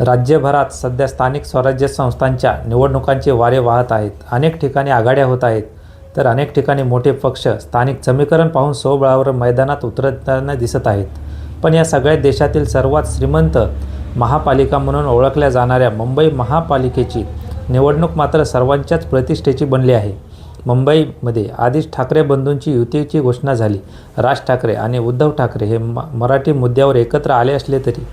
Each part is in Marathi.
राज्यभरात सध्या स्थानिक स्वराज्य संस्थांच्या निवडणुकांचे वारे वाहत आहेत. अनेक ठिकाणी आघाड्या होत आहेत. तर अनेक ठिकाणी मोठे पक्ष स्थानिक समीकरण पाहून स्वबळावर मैदानात उतरताना दिसत आहेत. पण या सगळ्या देशातील सर्वात श्रीमंत महापालिका म्हणून ओळखल्या जाणाऱ्या मुंबई महापालिकेची निवडणूक मात्र सर्वांच्याच प्रतिष्ठेची बनली आहे. मुंबईमध्ये आधीच ठाकरे बंधूंची युतीची घोषणा झाली. राज ठाकरे आणि उद्धव ठाकरे हे म मराठी मुद्द्यावर एकत्र आले असले तरी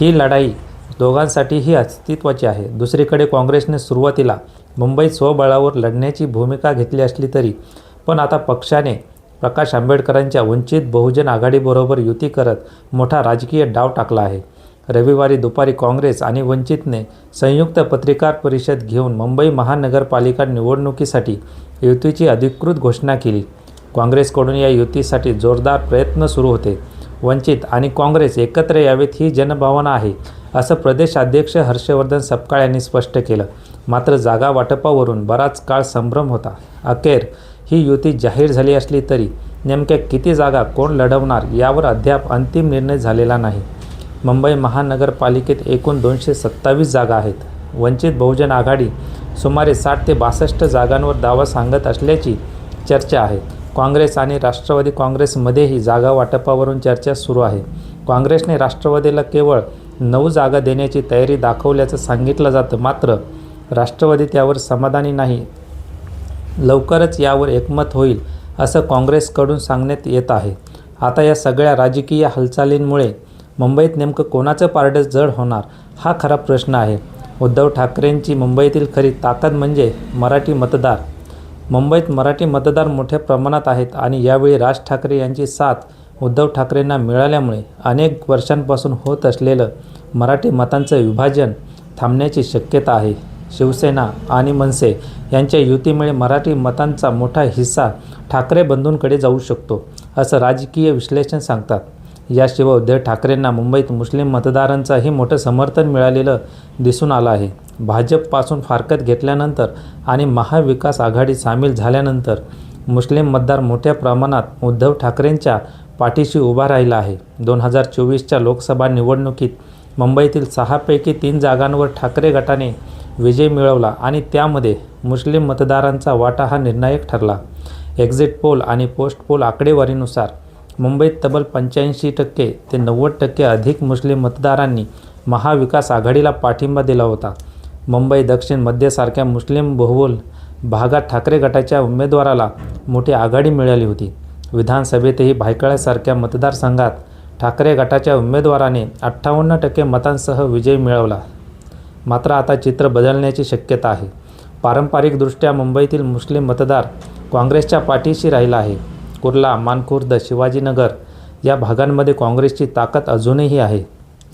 ही लढाई दोघांसाठीही अस्तित्वाची आहे. दुसरीकडे काँग्रेसने सुरुवातीला मुंबईत स्वबळावर लढण्याची भूमिका घेतली असली तरी पण आता पक्षाने प्रकाश आंबेडकरांच्या वंचित बहुजन आघाडीबरोबर युती करत मोठा राजकीय डाव टाकला आहे. रविवारी दुपारी काँग्रेस आणि वंचितने संयुक्त पत्रकार परिषद घेऊन मुंबई महानगरपालिका निवडणुकीसाठी युतीची अधिकृत घोषणा केली. काँग्रेसकडून या युतीसाठी जोरदार प्रयत्न सुरू होते. वंचित आणि काँग्रेस एकत्र यावेत ही जनभावना आहे. असं प्रदेशाध्यक्ष हर्षवर्धन सपकाळ यांनी स्पष्ट केलं. मात्र जागा वाटपावरून बराच काळ संभ्रम होता. अखेर ही युती जाहीर झाली असली तरी नेमक्या किती जागा कोण लढवणार यावर अद्याप अंतिम निर्णय झालेला नाही. मुंबई महानगरपालिकेत एकूण दोनशे सत्तावीस जागा आहेत. वंचित बहुजन आघाडी सुमारे साठ ते बासष्ट जागांवर दावा सांगत असल्याची चर्चा आहे. काँग्रेस आणि राष्ट्रवादी काँग्रेसमध्येही जागा वाटपावरून चर्चा सुरू आहे. काँग्रेसने राष्ट्रवादीला केवळ नऊ जागा देण्याची तयारी दाखवल्याचं सांगितलं जातं. मात्र राष्ट्रवादी त्यावर समाधानी नाही. लवकरच यावर एकमत होईल असं काँग्रेसकडून सांगण्यात येत आहे. आता या सगळ्या राजकीय हालचालींमुळे मुंबईत नेमकं कोणाचं पारडं जड होणार हा खरा प्रश्न आहे. उद्धव ठाकरेंची मुंबईतील खरी ताकद म्हणजे मराठी मतदार. मुंबईत मराठी मतदार मोठ्या प्रमाणात आहेत आणि यावेळी राज ठाकरे यांची साथ उद्धव ठाकरेंना मिळाल्यामुळे अनेक वर्षांपासून होत असलेलं मराठी मतांचं विभाजन थांबण्याची शक्यता आहे. शिवसेना आणि मनसे यांच्या युतीमुळे मराठी मतांचा मोठा हिस्सा ठाकरे बंधूंकडे जाऊ शकतो असं राजकीय विश्लेषण सांगतात. याशिवाय उद्धव ठाकरेंना मुंबईत मुस्लिम मतदारांचाही मोठं समर्थन मिळालेलं दिसून आलं आहे. भाजपपासून फारकत घेतल्यानंतर आणि महाविकास आघाडी सामील झाल्यानंतर मुस्लिम मतदार मोठ्या प्रमाणात उद्धव ठाकरेंच्या पाठीशी उभा राहिला आहे. दोन हजार चोवीसच्या लोकसभा निवडणुकीत मुंबईतील सहापैकी तीन जागांवर ठाकरे गटाने विजय मिळवला आणि त्यामध्ये मुस्लिम मतदारांचा वाटा हा निर्णायक ठरला. एक्झिट पोल आणि पोस्ट पोल आकडेवारीनुसार मुंबईत तब्बल पंच्याऐंशी टक्के ते नव्वद टक्के अधिक मुस्लिम मतदारांनी महाविकास आघाडीला पाठिंबा दिला होता. मुंबई दक्षिण मध्यसारख्या मुस्लिम बहुल भागात ठाकरे गटाच्या उमेदवाराला मोठी आघाडी मिळाली होती. विधानसभेतही भायखळ्यासारख्या मतदारसंघात ठाकरे गटाच्या उमेदवाराने अठ्ठावन्न टक्के मतांसह विजय मिळवला. मात्र आता चित्र बदलण्याची शक्यता आहे. पारंपरिकदृष्ट्या मुंबईतील मुस्लिम मतदार काँग्रेसच्या पाठीशी राहिला आहे. कुर्ला मानखुर्द शिवाजीनगर या भागांमध्ये काँग्रेसची ताकद अजूनही आहे.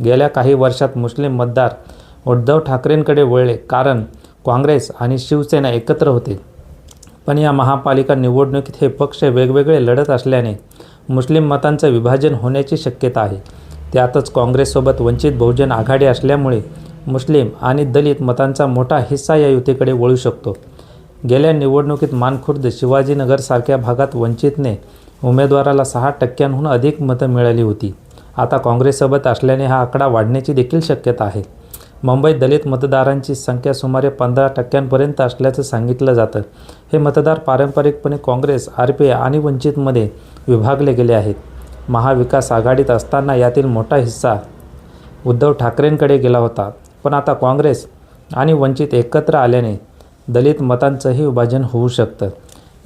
गेल्या काही वर्षात मुस्लिम मतदार उद्धव ठाकरेंकडे वळले कारण काँग्रेस आणि शिवसेना एकत्र होते. पण या महापालिका निवडणुकीत हे पक्ष वेगवेगळे लढत असल्याने मुस्लिम मतांचं विभाजन होण्याची शक्यता आहे. त्यातच काँग्रेससोबत वंचित बहुजन आघाडी असल्यामुळे मुस्लिम आणि दलित मतांचा मोठा हिस्सा या युतीकडे वळू शकतो. गेल्या निवडणुकीत मानखुर्द शिवाजीनगरसारख्या भागात वंचितने उमेदवाराला सहा टक्क्यांहून अधिक मतं मिळाली होती. आता काँग्रेससोबत असल्याने हा आकडा वाढण्याची देखील शक्यता आहे. मुंबईत दलित मतदारांची संख्या सुमारे पंधरा टक्क्यांपर्यंत असल्याचं सांगितलं जातं. हे मतदार पारंपरिकपणे काँग्रेस आर पी आय आणि वंचितमध्ये विभागले गेले आहेत. महाविकास आघाडीत असताना यातील मोठा हिस्सा उद्धव ठाकरेंकडे गेला होता. पण आता काँग्रेस आणि वंचित एकत्र आल्याने दलित मतांचंही विभाजन होऊ शकतं.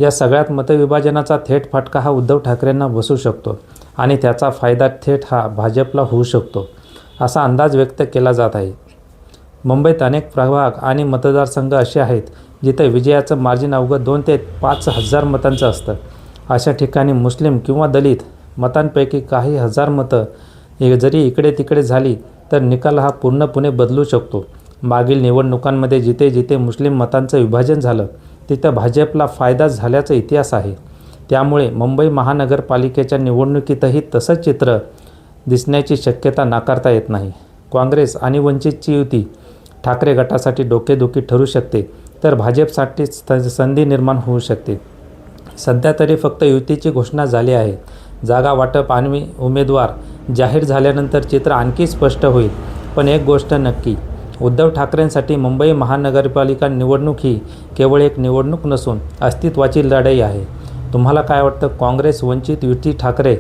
या सगळ्यात मतविभाजनाचा थेट फटका हा उद्धव ठाकरेंना बसू शकतो आणि त्याचा फायदा थेट हा भाजपला होऊ शकतो असा अंदाज व्यक्त केला जात आहे. मुंबईत अनेक प्रभाग आणि मतदारसंघ असे आहेत जिथे विजयाचं मार्जिन अवघं दोन ते पाच हजार मतांचं असतं. अशा ठिकाणी मुस्लिम किंवा दलित मतांपैकी काही हजार मतं जरी इकडे तिकडे झाली तर निकाल हा पूर्णपणे बदलू शकतो. मागील निवडणुकांमध्ये जिथे जिथे मुस्लिम मतांचं विभाजन झालं तिथं भाजपला फायदा झाल्याचा इतिहास आहे. त्यामुळे मुंबई महानगरपालिकेच्या निवडणुकीतही तसंच चित्र दिसण्याची शक्यता नाकारता येत नाही. काँग्रेस आणि वंचितची युती ठाकरे गटासाठी डोकेदुखी ठरू शकते तर भाजपसाठी संधी निर्माण होऊ शकते. सध्या तरी फक्त युतीची घोषणा झाली आहे. जागा वाटप आणि उमेदवार जाहीर झाल्यानंतर चित्र आणखी स्पष्ट होईल पण एक गोष्ट नक्की. उद्धव ठाकरेंसाठी मुंबई महानगरपालिका निवडणूक ही केवळ एक निवडणूक नसून अस्तित्वाची लढाई आहे. तुम्हाला काय वाटतं काँग्रेस वंचित युती ठाकरे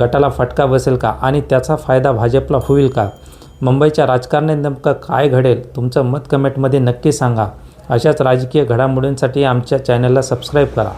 गटाला फटका बसेल का आणि त्याचा फायदा भाजपला होईल का? मुंबईच्या राजकारणात नेमकं काय घडेल तुमचं मत कमेंटमध्ये नक्की सांगा. अशाच राजकीय घडामोडींसाठी आमच्या चॅनलला सबस्क्राईब करा.